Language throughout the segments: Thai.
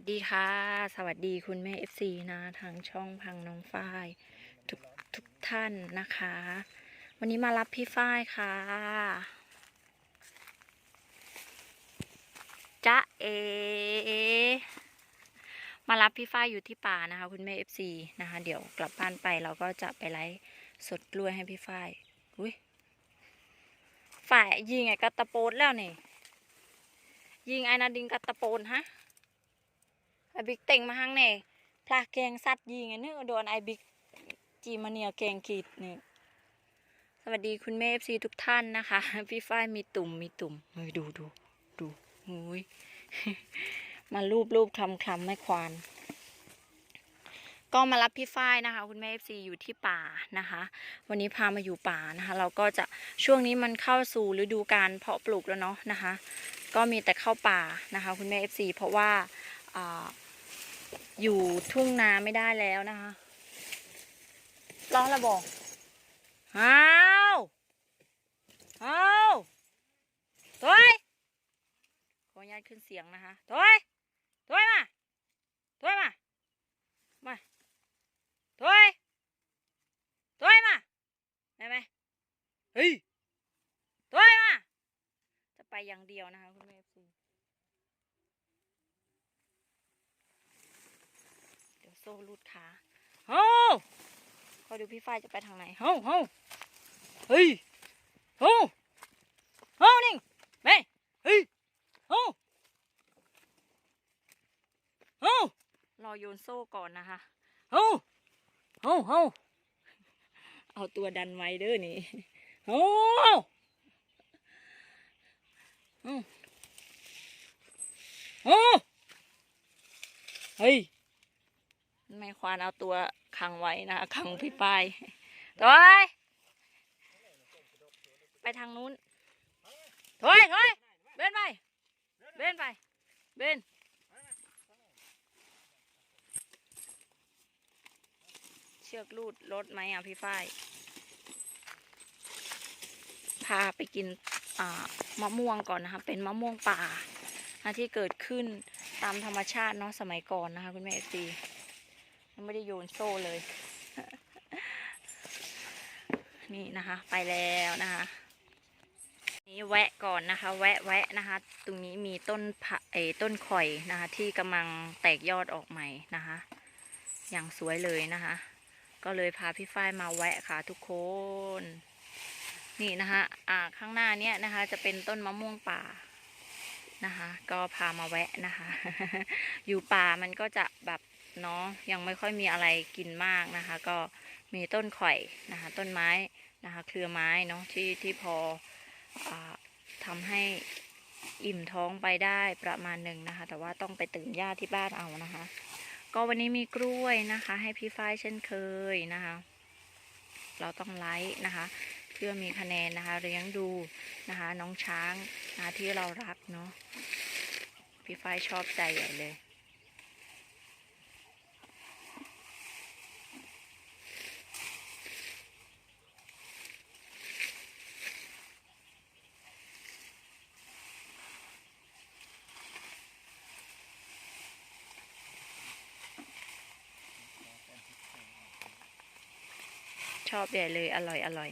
วัสดีค่ะ สวัสดีคุณแม่ FC นะทางช่องพังน้องฝ้ายทุกทุกท่านนะคะ วันนี้มารับพี่ฝ้ายค่ะจ๊ะเอ มารับพี่ฝ้ายอยู่ที่ป่านะคะ คุณแม่ FC นะคะ เดี๋ยวกลับบ้านไปเราก็จะไปไลฟ์สดกล้วยให้พี่ฝ้ายอุ้ยฝ่ายยิงไอกระตะโปดแล้วนี่ยิงไอ้นาดิงกระตะโปนฮะ บิ๊กเต่งมาห้งเนี่ยพลาแกงสัตว์ยิงไอ้เนื้อโดนไอบิ๊กจีมาเนียแกงขีดนี่สวัสดีคุณแม่เอฟซีทุกท่านนะคะ พี่ฝ้ายมีตุ่มมีตุ่มเฮ้ยดูดูดูหุยมารูปรูปคลำคลำไม่ควานก็มารับพี่ฝ้ายนะคะ คุณแม่เอฟซีอยู่ที่ป่านะคะ วันนี้พามาอยู่ป่านะคะ เราก็จะช่วงนี้มันเข้าสู่ฤดูการเพาะปลูกแล้วเนาะนะคะ ก็มีแต่เข้าป่านะคะ คุณแม่เอฟซีเพราะว่า อ่าอยู่ทุ่งนาไม่ได้แล้วนะคะร้องแล้วบอกอ้าวอ้าวตัวไอ้ขออนุญาตขึ้นเสียงนะคะตัวไอ้ตัวไอ้มาตัวไอ้มามาตัวไอ้ตัวไอ้มาได้ไหมเฮ้ยตัวไอ้มาจะไปอย่างเดียวนะคะคุณแม่เอฟ ซีเดี๋ยวโซ่รูดขาเฮ้าคอยดูพี่ฝ้ายจะไปทางไหนเฮ้าเฮ้าเฮ้ยเฮ้าเฮ้านิ่งแม่เฮ้ยเฮ้าเฮ้ารอโยนโซ่ก่อนนะคะเฮ้าเฮ้าเฮ้าเอาตัวดันไว้เด้อนี่เฮ้าอืมโอ้เฮ้ย ไม่ควานเอาตัวขังไว้นะขังพี่ปายตัวไอ้ไปทางนู้นถอยถอยเบนไป เบนไป เบนเชือกลูดรถไหมอะพี่ฝ้าย พาไปกินมะม่วงก่อนนะคะ เป็นมะม่วงป่าที่เกิดขึ้นตามธรรมชาติเนาะสมัยก่อนนะคะ คุณแม่เอซี ยังไม่ได้โยนโซ่เลย นี่นะคะ ไปแล้วนะคะนี่แวะก่อนนะคะ แวะแวะนะคะ ตรงนี้มีต้นผะเอยต้นข่อยนะคะ ที่กำลังแตกยอดออกใหม่นะคะ อย่างสวยเลยนะคะ ก็เลยพาพี่ฝ้ายมาแวะค่ะทุกคน นี่นะคะอ่าข้างหน้าเนี้ยนะคะ จะเป็นต้นมะม่วงป่านะคะ ก็พามาแวะนะคะ อยู่ป่ามันก็จะแบบ เนาะยังไม่ค่อยมีอะไรกินมากนะคะ ก็มีต้นข่อยนะคะ ต้นไม้นะคะ เครือไม้เนาะที่ที่พออทำให้อิ่มท้องไปได้ประมาณหนึ่งนะคะ แต่ว่าต้องไปตื่นหญ้าที่บ้านเอานะคะ ก็วันนี้มีกล้วยนะคะ ให้พี่ฝ้ายเช่นเคยนะคะ เราต้องไลค์นะคะ เพื่อมีคะแนนนะคะเลี้ยงดูนะคะ น้องช้างนะะที่เรารักเนาะพี่ฝ้ายชอบใจใหญ่เลย ชอบใหญ่เลยอร่อยอร่อย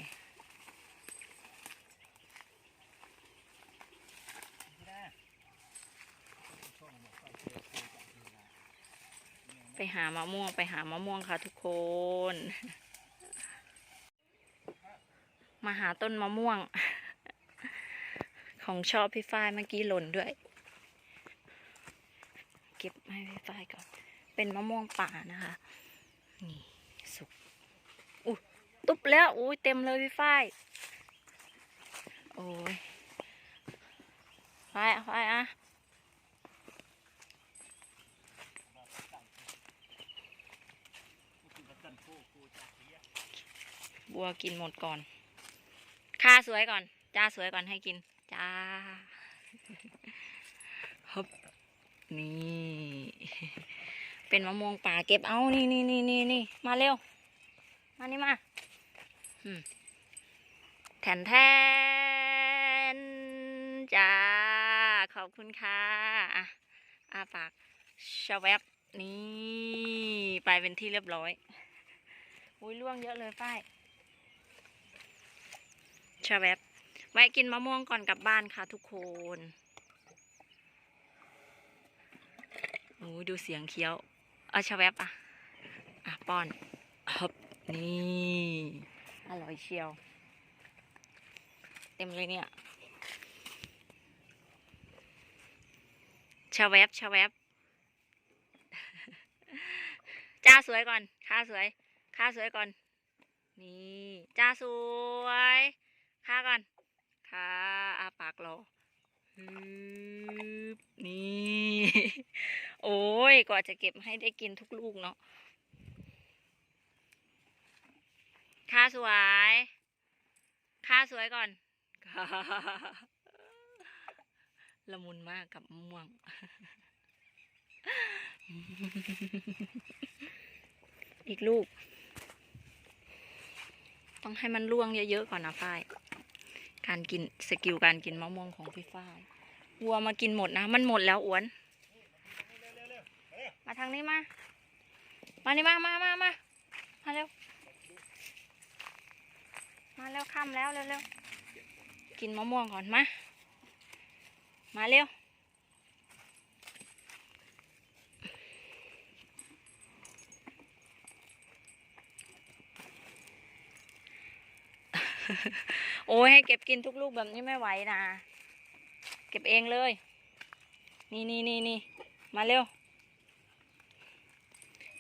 ไปหามะม่วงไปหามะม่วงค่ะทุกคน มาหาต้นมะม่วง ของชอบพี่ฝ้ายเมื่อกี้หล่นด้วย เก็บให้พี่ฝ้ายก่อน เป็นมะม่วงป่านะคะ นี่ สุก ตุ๊บแล้วอุ้ยเต็มเลยพี่ฝ้ายโอ้ยฝ้ายฝ้ายอะบัวกินหมดก่อนค่าสวยก่อน จ้าสวยก่อนให้กิน จ้าฮึบนี่ เป็นมะม่วงป่าเก็บเอา นี่นี่นี่นี่นี่มาเร็ว มานี่มา แทนแทนจ้า ขอบคุณค่ะอะอาปากชาแวบนี่ไปเป็นที่เรียบร้อย อุ้ยล่วงเยอะเลยป้ายชาแวบแวะกินมะม่วงก่อนกลับบ้านค่ะทุกคนโอ้ดูเสียงเคี้ยว เอาชาแวบอะ อะ ป้อนฮบนี่ อร่อยเชียว เต็มเลยเนี่ยชาแวบชาแวบจ้าสวยก่อนข้าสวยข้าสวยก่อน นี่จ้าสวยข้าก่อนข้าอาปากรอนี่ โอ้ยกว่าจะเก็บให้ได้กินทุกลูกเนาะ ข้าสวยข้าสวยก่อนค่ะละมุนมากกับมะม่วง อีกลูก ต้องให้มันล่วงเยอะๆก่อนนะฝ้าย การกินสกิลการกินมะม่วงของพี่ฝ้ายวัวมากินหมดนะ มันหมดแล้วอ้วน มาทางนี้มา มานี่มามามามามาเร็ว มาเร็วค่ำแล้วเร็วๆกินมะม่วงก่อนมา มาเร็ว โอ้ยให้เก็บกินทุกลูกแบบนี้ไม่ไหวนะเก็บเองเลย นี่นี่นี่นี่มาเร็ว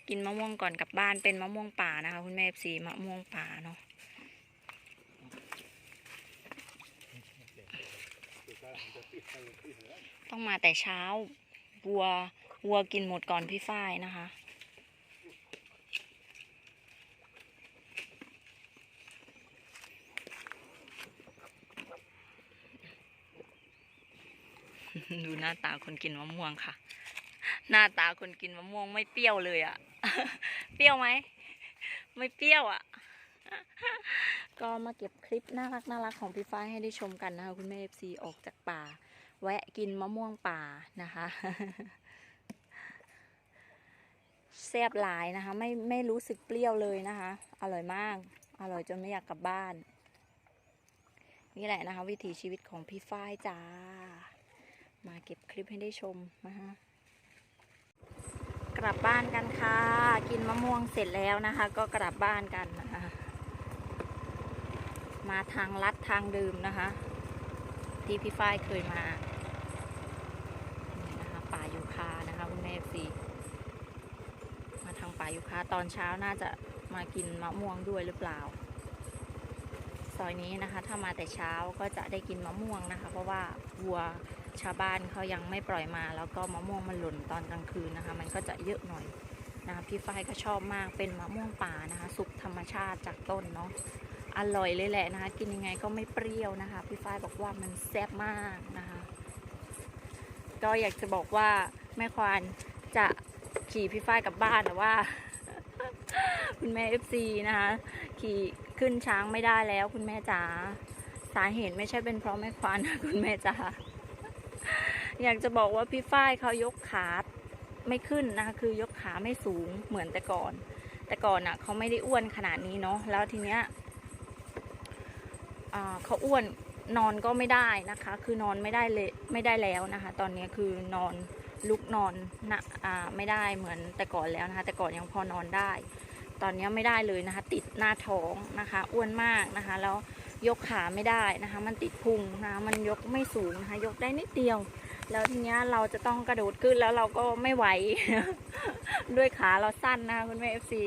กินมะม่วงก่อนกลับบ้านเป็นมะม่วงป่านะคะ คุณแม่เอฟซีมะม่วงป่าเนาะ ต้องมาแต่เช้า วัว วัวกินหมดก่อนพี่ฝ้ายนะคะ ดูหน้าตาคนกินมะม่วงค่ะ หน้าตาคนกินมะม่วงไม่เปรี้ยวเลยอะ เปรี้ยวไหม ไม่เปรี้ยวอะ ก็มาเก็บคลิปน่ารักน่ารักของพี่ฝ้ายให้ได้ชมกันนะคะ คุณแม่เอฟซีออกจากป่า แวะกินมะม่วงป่านะคะแซ่บหลายนะคะ ไม่ไม่รู้สึกเปรี้ยวเลยนะคะ อร่อยมาก อร่อยจนไม่อยากกลับบ้าน นี่แหละนะคะ วิถีชีวิตของพี่ฝ้ายจ้า มาเก็บคลิปให้ได้ชมนะคะกลับบ้านกันค่ะ กินมะม่วงเสร็จแล้วนะคะ ก็กลับบ้านกันนะคะ มาทางลัดทางเดิมนะคะ ที่พี่ฝ้ายเคยมานี่นะคะป่ายูคานะคะคุณแม่ซีมาทางป่ายูคาตอนเช้าน่าจะมากินมะม่วงด้วยหรือเปล่า ซอยนี้นะคะ ถ้ามาแต่เช้าก็จะได้กินมะม่วงนะคะ เพราะว่าวัวชาวบ้านเขายังไม่ปล่อยมา แล้วก็มะม่วงมันหล่นตอนกลางคืนนะคะ มันก็จะเยอะหน่อยนะคะพี่ฝ้ายก็ชอบมากเป็นมะม่วงป่านะคะ สุกธรรมชาติจากต้นเนาะ อร่อยเลยแหละนะคะ กินยังไงก็ไม่เปรี้ยวนะคะ พี่ฝ้ายบอกว่ามันแซ่บมากนะคะ ก็อยากจะบอกว่าแม่ควานจะขี่พี่ฝ้ายกลับบ้านแต่ว่า คุณแม่เอฟซีนะคะ ขี่ขึ้นช้างไม่ได้แล้ว คุณแม่จ๋าสาเหตุไม่ใช่เป็นเพราะแม่ควานนะคุณแม่จ๋าอยากจะบอกว่าพี่ฝ้ายเขายกขาไม่ขึ้นนะคะ คือยกขาไม่สูงเหมือนแต่ก่อน แต่ก่อนน่ะเขาไม่ได้อ้วนขนาดนี้เนาะแล้วทีเนี้ย เขาอ้วนนอนก็ไม่ได้นะคะ คือนอนไม่ได้เลยไม่ได้แล้วนะคะ ตอนนี้คือนอนลุกนอนนะอ่าไม่ได้เหมือนแต่ก่อนแล้วนะคะ แต่ก่อนยังพอนอนได้ ตอนนี้ไม่ได้เลยนะคะ ติดหน้าท้องนะคะ อ้วนมากนะคะ แล้วยกขาไม่ได้นะคะ มันติดพุงนะคะมันยกไม่สูงนะคะ ยกได้นิดเดียว แล้วทีนี้เราจะต้องกระโดดขึ้นแล้วเราก็ไม่ไหว ด้วยขาเราสั้นนะคะคุณแม่เอฟซี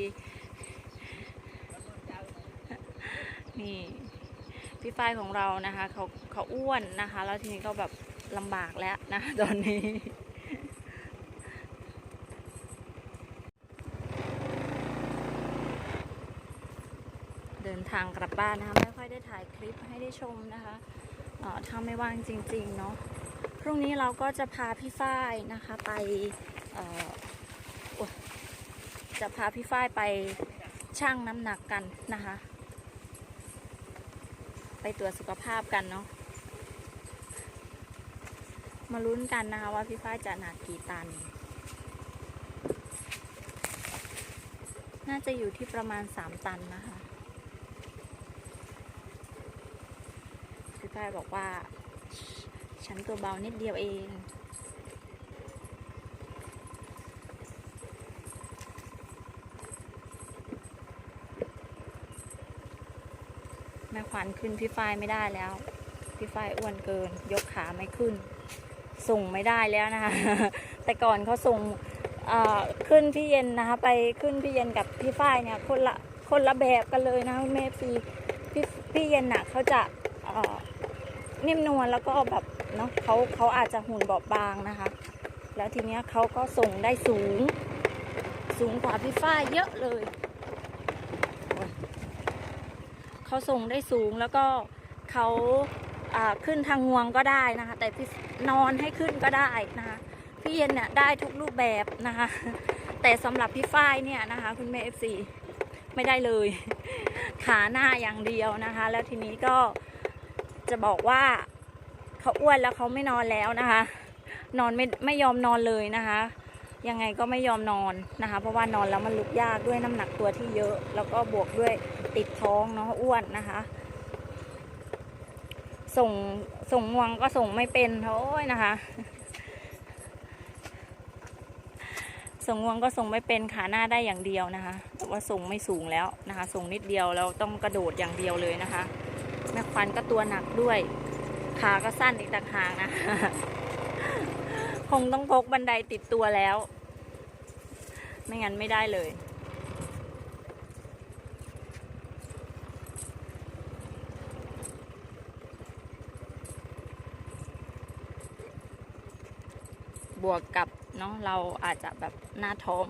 นี่ พี่ฝ้ายของเรานะคะเขาเขาอ้วนนะคะ แล้วทีนี้ก็แบบลำบากแล้วนะตอนนี้ เดินทางกลับบ้านนะคะ ไม่ค่อยได้ถ่ายคลิปให้ได้ชมนะคะเอ่อถ้าไม่ว่างจริง ๆ เนาะพรุ่งนี้เราก็จะพาพี่ฝ้ายนะคะไปเอ่อจะพาพี่ฝ้ายไปชั่งน้ำหนักกันนะคะ ตรวจสุขภาพกันเนาะ มาลุ้นกันนะคะว่าพี่ฝ้ายจะหนักกี่ตัน น่าจะอยู่ที่ประมาณ 3 ตันนะคะ พี่ฝ้ายบอกว่า ฉันตัวเบานิดเดียวเอง แม่ขวัญขึ้นพี่ฝ้ายไม่ได้แล้ว พี่ฝ้ายอ้วนเกิน ยกขาไม่ขึ้น ส่งไม่ได้แล้วนะคะ แต่ก่อนเขาส่งขึ้นพี่เย็นนะคะ ไปขึ้นพี่เย็นกับพี่ฝ้ายเนี่ยคนละคนละแบบกันเลยนะคุณแม่ฟีพี่พี่เย็นน่ะเขาจะนิ่มนวลแล้วก็แบบเนาะเขาเขาอาจจะหุ่นบอบบางนะคะ แล้วทีเนี้ยเขาก็ส่งได้สูง สูงกว่าพี่ฝ้ายเยอะเลยโอ้ย เขาส่งได้สูงแล้วก็เขาขึ้นทางงวงก็ได้นะคะ แต่พี่นอนให้ขึ้นก็ได้นะคะพี่เย็นเนี่ยได้ทุกรูปแบบนะคะ แต่สำหรับพี่ฝ้ายเนี่ยนะคะ คุณแม่เอฟซีไม่ได้เลย ขาหน้าอย่างเดียวนะคะ แล้วทีนี้ก็จะบอกว่าเขาอ้วนแล้วเขาไม่นอนแล้วนะคะ นอนไม่ไม่ยอมนอนเลยนะคะ ยังไงก็ไม่ยอมนอนนะคะ เพราะว่านอนแล้วมันลุกยากด้วยน้ำหนักตัวที่เยอะ แล้วก็บวกด้วยติดท้องเนาะอ้วนนะคะ ส่งส่งงวงก็ส่งไม่เป็นโอ้ยนะคะ ส่งงวงก็ส่งไม่เป็นขาหน้าได้อย่างเดียวนะคะแต่ว่าส่งไม่สูงแล้วนะคะ ส่งนิดเดียวแล้วต้องกระโดดอย่างเดียวเลยนะคะแม่ควันก็ตัวหนักด้วยขาก็สั้นอีกต่างหากนะ คงต้องพกบันไดติดตัวแล้ว ไม่งั้นไม่ได้เลย บวกกับเนาะเราอาจจะแบบหน้าท้อง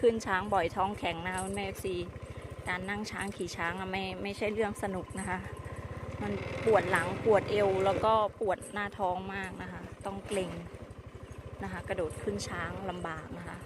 ขึ้นช้างบ่อยท้องแข็งนะคะคุณแม่ซีการนั่งช้างขี่ช้างอะไม่ไม่ใช่เรื่องสนุกนะคะ มันปวดหลังปวดเอวแล้วก็ปวดหน้าท้องมากนะคะ ต้องเกร็ง นะคะ กระโดดขึ้นช้างลำบากนะคะ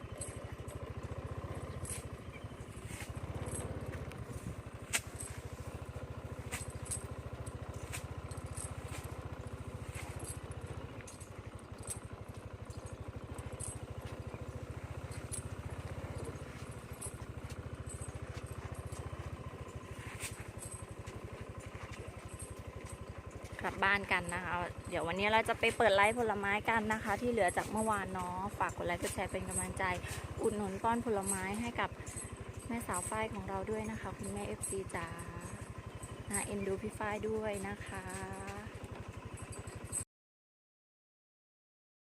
กลับบ้านกันนะคะ เดี๋ยววันนี้เราจะไปเปิดไลฟ์ผลไม้กันนะคะ ที่เหลือจากเมื่อวานเนาะฝากกดไลค์กดแชร์เป็นกำลังใจ อุดหนุนป้อนผลไม้ให้กับแม่สาวฝ้ายของเราด้วยนะคะ คุณแม่เอฟซีจ๋านะเอ็นดูพี่ฝ้ายด้วยนะคะ